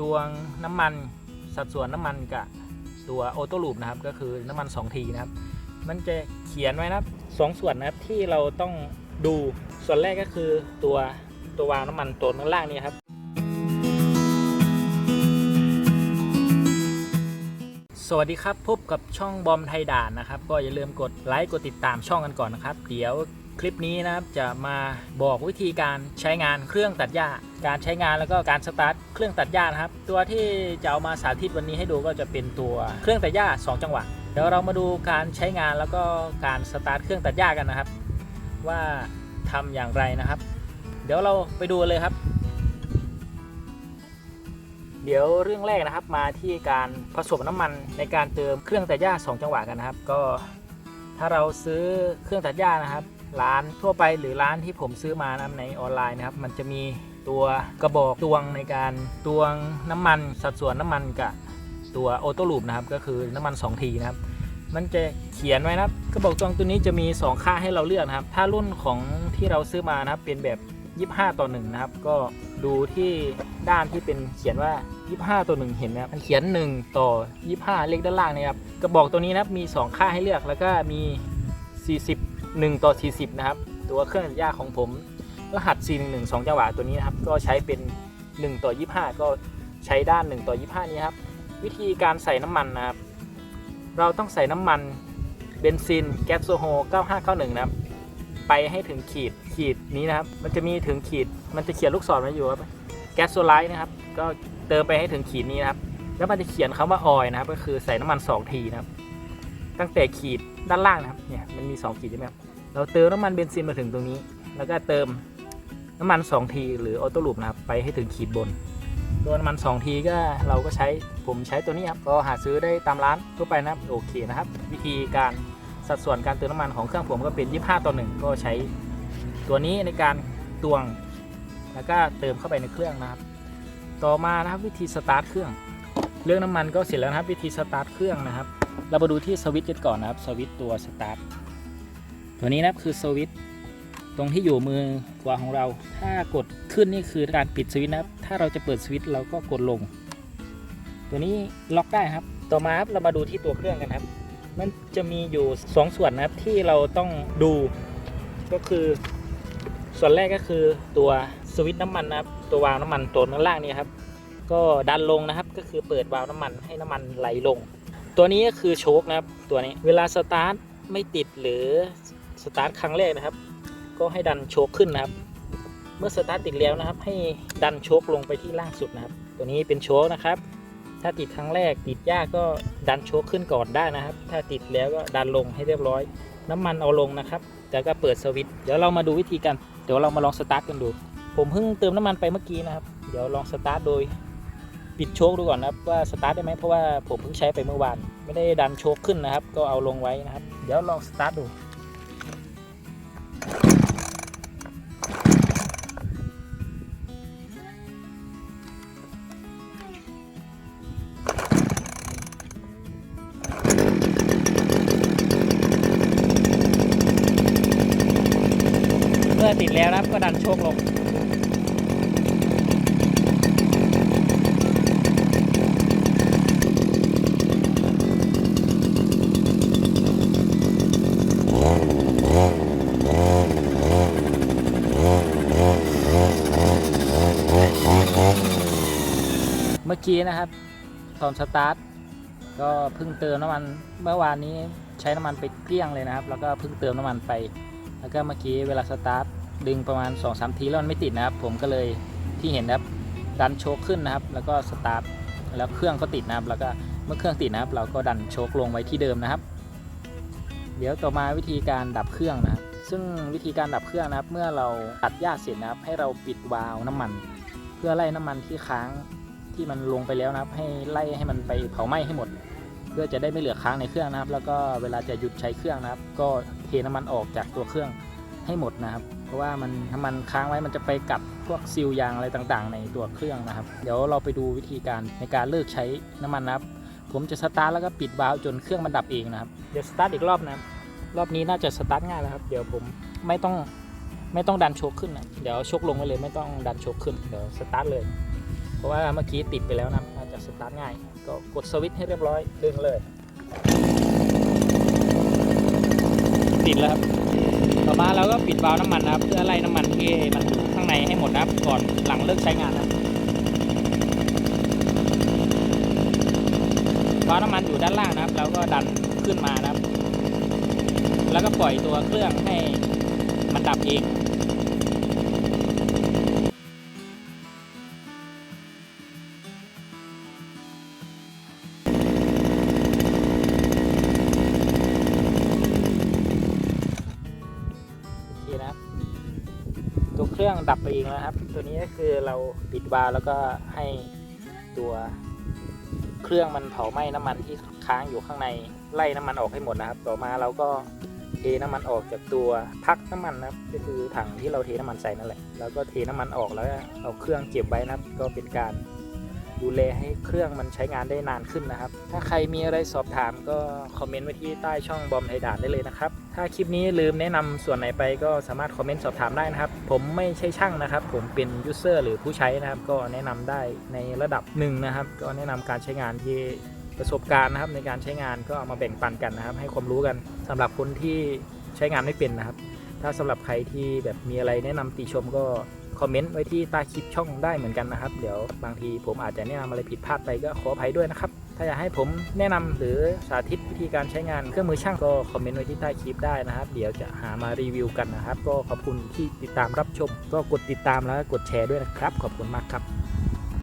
ตวงน้ำมันสัดส่วนน้ำมันกับตัวออโต้ลูปนะครับ ก็คือน้ำมัน 2 ทีนะครับ มันจะเขียนไว้นะครับสองส่วนนะครับที่เราต้องดูส่วนแรกก็คือตัวตัววาล์วน้ำมันตัวข้างล่างนี้ครับสวัสดีครับ พบกับช่องบอมไทยด่านนะครับ ก็อย่าลืมกดไลค์กดติดตามช่องกันก่อนนะครับ เดี๋ยว คลิปนี้นะครับจะมาบอกวิธีการใช้งานเครื่องตัดหญ้า การใช้งานแล้วก็การสตาร์ทเครื่องตัดหญ้านะครับ ตัวที่จะเอามาสาธิตวันนี้ให้ดูก็จะเป็นตัวเครื่องตัดหญ้า 2 จังหวะ เดี๋ยวเรามาดูการใช้งานแล้วก็การสตาร์ทเครื่องตัดหญ้ากันนะครับ ว่าทำอย่างไรนะครับ เดี๋ยวเราไปดูเลยครับ เดี๋ยวเรื่องแรกนะครับมาที่การผสมน้ำมันในการเติมเครื่องตัดหญ้า 2 จังหวะกันนะครับ ก็ถ้าเราซื้อเครื่องตัดหญ้านะครับ ร้านทั่วไปหรือร้านที่ผมซื้อมานะในออนไลน์นะครับ มันจะมีตัวกระบอกตวงในการตวงน้ำมันสัดส่วนน้ำมันกับตัวออโต้ลูปนะครับ ก็คือน้ำมัน2ทีนะครับ มันจะเขียนไว้นะครับกระบอกตวงตัวนี้จะมี 2 ค่าให้เราเลือกนะครับ ถ้ารุ่นของที่เราซื้อมานะครับเป็นแบบ 25 ต่อ1นะครับ ก็ดูที่ด้านที่เป็นเขียนว่า 25 ต่อ1เห็นไหมครับมันเขียน 1 ต่อ 25 เลขด้านล่างนะครับ กระบอกตัวนี้นะครับมี 2 ค่าให้เลือกแล้วก็มี 40 1 ต่อ 40 นะครับ ตัวเครื่องตัดหญ้าของผมรหัส 411 2 จังหวะตัวนี้นะครับ ก็ใช้เป็น 1 ต่อ 25 ก็ใช้ด้าน 1 ต่อ 25 นี้ครับ วิธีการใส่น้ำมันนะครับ เราต้องใส่น้ำมันเบนซินแก๊สโซฮอล์9591 นะครับ ไปให้ถึงขีดขีดนี้นะครับ มันจะมีถึงขีด มันจะเขียนลูกศรไว้อยู่ครับ แก๊สโซไลท์นะครับ ก็เติมไปให้ถึงขีดนี้นะครับ แล้วมันจะเขียนคำว่าออยนะครับ ก็คือใส่น้ำมัน 2 ทีนะครับ ตั้งแต่ขีดด้านล่างนะครับเนี่ยมันมี 2 ขีดใช่ไหมครับเราเติมน้ำมันเบนซินมาถึงตรงนี้ แล้วก็เติมน้ำมัน 2 ทีหรือออโต้ลูปนะครับไปให้ถึงขีดบนตัวน้ำมัน 2 ทีก็เราก็ใช้ผมใช้ตัวนี้ครับก็หาซื้อได้ตามร้านทั่วไปนะครับโอเคนะครับ วิธีการสัดส่วนการเติมน้ำมันของเครื่องผมก็เป็น 25 ต่อ 1 ก็ใช้ตัวนี้ในการตวง แล้วก็เติมเข้าไปในเครื่องนะครับ ต่อมานะครับวิธีสตาร์ทเครื่อง เรื่องน้ำมันก็เสร็จแล้วนะครับวิธีสตาร์ทเครื่องนะครับ เรามาดูที่สวิตช์กันก่อนนะครับสวิตช์ตัวสตาร์ทตัวนี้นะครับคือสวิตช์ตรงที่อยู่มือขวาของเรา ถ้ากดขึ้นนี่คือการปิดสวิตช์นะครับ ถ้าเราจะเปิดสวิตช์เราก็กดลง ตัวนี้ล็อกได้ครับ ต่อมาครับเรามาดูที่ตัวเครื่องกันครับ มันจะมีอยู่ 2 ส่วนนะครับที่เราต้องดู ก็คือ ส่วนแรกก็คือตัวสวิตช์น้ำมันนะครับ ตัววาล์วน้ำมันตัวข้างล่างนี่ครับ ก็ดันลงนะครับ ก็คือเปิดวาล์วน้ำมันให้น้ำมันไหลลง ตัวนี้ก็คือโชคนะครับตัวนี้เวลาสตาร์ทไม่ติดหรือสตาร์ทครั้งแรกนะครับ ก็ให้ดันโชคขึ้นนะครับ เมื่อสตาร์ทติดแล้วนะครับ ให้ดันโชคลงไปที่ล่างสุดนะครับ ตัวนี้เป็นโชคนะครับ ถ้าติดครั้งแรกติดยากก็ดันโชคขึ้นก่อนได้นะครับ ถ้าติดแล้วก็ดันลงให้เรียบร้อย น้ำมันเอาลงนะครับแล้วก็เปิดสวิตช์เดี๋ยวเรามาดูวิธีกัน เดี๋ยวเรามาลองสตาร์ทกันดู ผมเพิ่งเติมน้ำมันไปเมื่อกี้นะครับ เดี๋ยวลองสตาร์ทโดย ปิดโชคดูก่อนนะครับว่าสตาร์ทได้ไหมเพราะว่าผมเพิ่งใช้ไปเมื่อวาน ไม่ได้ดันโชคขึ้นนะครับ ก็เอาลงไว้นะครับ เดี๋ยวลองสตาร์ทดูเมื่อติดแล้วนะครับก็ดันโชคลง เมื่อกี้นะครับ ตอนสตาร์ทก็เพิ่งเติมน้ำมันเมื่อวานนี้ใช้น้ำมันไปเกลี้ยงเลยนะครับ แล้วก็เพิ่งเติมน้ำมันไป แล้วก็เมื่อกี้เวลาสตาร์ทดึงประมาณ2อสทีแล้วมันไม่ติดนะครับ ผมก็เลยที่เห็นนะครับดันโชคขึ้นนะครับ แล้วก็สตาร์ทแล้วเครื่องก็ติดนะครับ แล้วก็เมื่อเครื่องติดนะครับ เราก็ดันโชคลงไว้ที่เดิมนะครับ เดี๋ยวต่อมาวิธีการดับเครื่องนะครับ ซึ่งวิธีการดับเครื่องนะครับ เมื่อเราตัดหญ้าเสร็จนะครับ ให้เราปิดวาล์วน้ำมัน เพื่อไล่น้ำมันที่ค้าง ที่มันลงไปแล้วนะครับ ให้ไล่ให้มันไปเผาไหม้ให้หมด เพื่อจะได้ไม่เหลือค้างในเครื่องนะครับ แล้วก็เวลาจะหยุดใช้เครื่องนะครับ ก็เทน้ำมันออกจากตัวเครื่องให้หมดนะครับ เพราะว่ามันน้ำมันค้างไว้มันจะไปกัดพวกซีลยางอะไรต่างๆ ในตัวเครื่องนะครับ เดี๋ยวเราไปดูวิธีการในการเลิกใช้น้ำมันนะครับ ผมจะสตาร์ทแล้วก็ปิดวาล์วจนเครื่องมันดับเองนะครับเดี๋ยวสตาร์ทอีกรอบนะครับรอบนี้น่าจะสตาร์ทง่ายแล้วครับ เดี๋ยวผมไม่ต้องไม่ต้องดันโชคขึ้นนะเดี๋ยวโชคลงไว้เลยไม่ต้องดันโชคขึ้นเดี๋ยวสตาร์ทเลย ราะว่าเมื่อกี้ติดไปแล้วนะน่าจะสตาร์ทง่าย ก็กดสวิตช์ให้เรียบร้อยดึงเลย ติดแล้วครับต่อมาเราก็ปิดวาล์วน้ำมันนะครับ เพื่อไล่น้ำมันที่มันอยู่ข้างในให้หมดนะครับก่อนหลังเลิกใช้งานนะครับวาล์วน้ำมันอยู่ด้านล่างนะครับแล้วก็ดันขึ้นมานะครับ แล้วก็ปล่อยตัวเครื่องให้มันดับเอง รื่องดับไปเองแล้วครับ ตัวนี้ก็คือเราปิดวาล์วแล้วก็ให้ตัวเครื่องมันเผาไหม้น้ำมันที่ค้างอยู่ข้างในไล่น้ำมันออกให้หมดนะครับ ต่อมาเราก็เทน้ำมันออกจากตัวพักน้ำมันนะครับ ก็คือถังที่เราเทน้ำมันใส่นั่นแหละแล้วก็เทน้ำมันออกแล้วเอาเครื่องเก็บไว้นะครับ ก็เป็นการ ดูแลให้เครื่องมันใช้งานได้นานขึ้นนะครับ ถ้าใครมีอะไรสอบถามก็คอมเมนต์ไว้ที่ใต้ช่องบอมไทยด่านได้เลยนะครับ ถ้าคลิปนี้ลืมแนะนำส่วนไหนไปก็สามารถคอมเมนต์สอบถามได้นะครับ ผมไม่ใช่ช่างนะครับ ผมเป็นยูเซอร์หรือผู้ใช้นะครับ ก็แนะนำได้ในระดับหนึ่งนะครับ ก็แนะนำการใช้งานที่ประสบการณ์นะครับในการใช้งานก็เอามาแบ่งปันกันนะครับ ให้ความรู้กันสำหรับคนที่ใช้งานไม่เป็นนะครับ ถ้าสำหรับใครที่แบบมีอะไรแนะนำติชมก็ คอมเมนต์ไว้ที่ใต้คลิปช่องได้เหมือนกันนะครับ เดี๋ยวบางทีผมอาจจะแนะนำอะไรผิดพลาดไปก็ขออภัยด้วยนะครับ ถ้าอยากให้ผมแนะนำหรือสาธิตวิธีการใช้งานเครื่องมือช่างก็คอมเมนต์ไว้ที่ใต้คลิปได้นะครับ เดี๋ยวจะหามารีวิวกันนะครับ ก็ขอบคุณที่ติดตามรับชม ก็กดติดตามแล้วก็กดแชร์ด้วยนะครับ ขอบคุณมากครับ